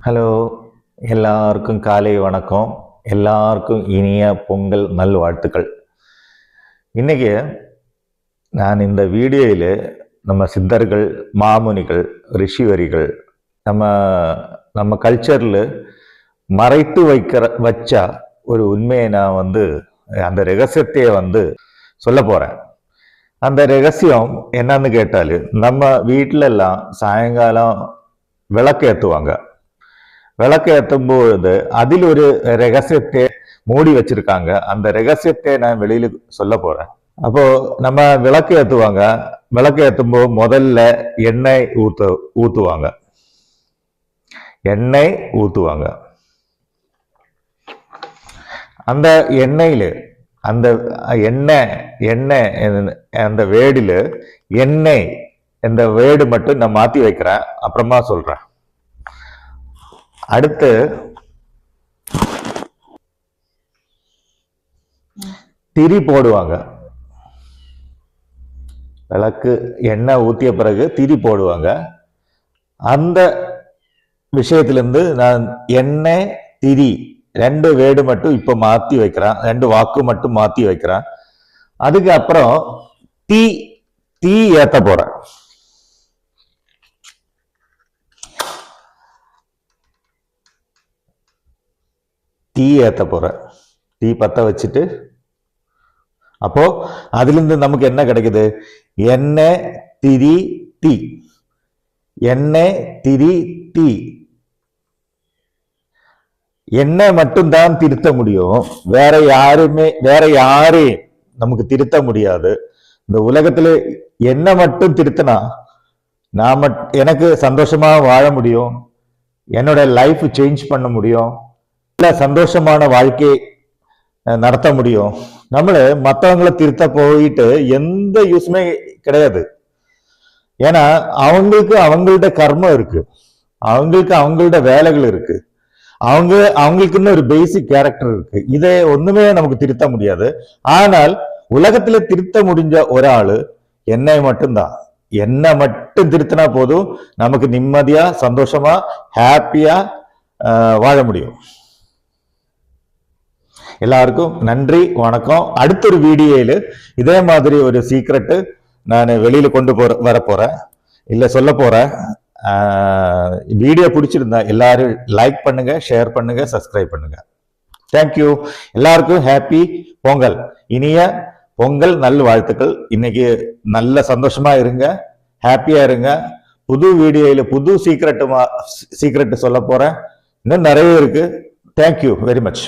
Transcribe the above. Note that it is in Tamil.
ஹலோ எல்லாருக்கும் காலை வணக்கம். எல்லாருக்கும் இனிய பொங்கல் நல்வாழ்த்துக்கள். இன்றைக்கி நான் இந்த வீடியோவில் நம்ம சித்தர்கள் மாமுனிகள் ரிஷிவரிகள் நம்ம நம்ம கல்ச்சரில் மறைத்து வைக்கிற வச்சா ஒரு உண்மையை நான் வந்து அந்த ரகசியத்தையே வந்து சொல்ல போகிறேன் அந்த ரகசியம் என்னன்னு கேட்டால் நம்ம வீட்டிலெல்லாம் சாயங்காலம் விளக்கு ஏற்றுவாங்க விளக்கு ஏற்றும் பொழுது அதில் ஒரு ரகசியத்தை மூடி வச்சிருக்காங்க. அந்த ரகசியத்தை நான் வெளியில சொல்ல போறேன். அப்போ நம்ம விளக்கு ஏற்றுவாங்க விளக்கு ஏற்றும்போது முதல்ல எண்ணெய் ஊத்து ஊத்துவாங்க. எண்ணெய் ஊத்துவாங்க. அந்த எண்ணெயில் அந்த எண்ணெய் எண்ணெய் அந்த வேடில் எண்ணெய் இந்த வேடு மட்டும் நான் மாற்றி வைக்கிறேன். அப்புறமா சொல்கிறேன் அடுத்து திரி போடுவாங்க. விளக்கு எண்ணெய் ஊற்றிய பிறகு திரி போடுவாங்க. அந்த விஷயத்திலேருந்து நான் எண்ணெய் திரி ரெண்டு வேடு மட்டும் இப்போ மாற்றி வைக்கிறேன். ரெண்டு வாக்கு மட்டும் மாற்றி வைக்கிறேன். அதுக்கு அப்புறம் தீ தீ ஏற்ற போகிறேன் டீ ஏற்ற போகிறேன் டீ பற்ற வச்சுட்டு அப்போது அதுலேருந்து நமக்கு என்ன கிடைக்குது? எண்ணெய் திரி தீ எண்ணெய் திரி தீ எண்ணெய் மட்டும்தான் திருத்த முடியும். வேற யாருமே வேற யாரையும் நமக்கு திருத்த முடியாது. இந்த உலகத்துல என்ன மட்டும் திருத்தினா நான் மட் எனக்கு சந்தோஷமா வாழ முடியும். என்னோட லைஃப் சேஞ்ச் பண்ண முடியும். நல்ல சந்தோஷமான வாழ்க்கை நடத்த முடியும். நம்ம மற்றவங்களை திருத்த போயிட்டு எந்த யூஸுமே கிடையாது. ஏன்னா அவங்களுக்கு அவங்கள்ட்ட கர்மம் இருக்கு. அவங்களுக்கு அவங்கள்ட்ட வேலைகள் இருக்கு. அவங்க அவங்களுக்குன்னு ஒரு பேசிக் கேரக்டர் இருக்கு. இதை ஒண்ணுமே நமக்கு திருத்த முடியாது. ஆனால் உலகத்துல திருத்த முடிஞ்ச ஒரு ஆளு என்னை மட்டும்தான். என்ன மட்டும் திருத்தினா போதும் நமக்கு நிம்மதியா சந்தோஷமா ஹாப்பியா வாழ முடியும். எல்லாருக்கும் நன்றி வணக்கம். அடுத்த ஒரு வீடியோல இதே மாதிரி ஒரு சீக்ரெட்டு நான் வெளியில் கொண்டு போற வரப்போகிறேன் இல்லை சொல்ல போகிறேன் வீடியோ பிடிச்சிருந்தா எல்லாரும் லைக் பண்ணுங்க ஷேர் பண்ணுங்க சப்ஸ்கிரைப் பண்ணுங்க. தேங்க்யூ எல்லாருக்கும் ஹாப்பி பொங்கல். இனிய பொங்கல் நல் வாழ்த்துக்கள். இன்னைக்கு நல்ல சந்தோஷமா இருங்க ஹாப்பியா இருங்க. புது வீடியோல புது சீக்ரெட்டு சீக்ரெட் சொல்ல போறேன். இன்னும் நிறைய இருக்கு. Thank you very much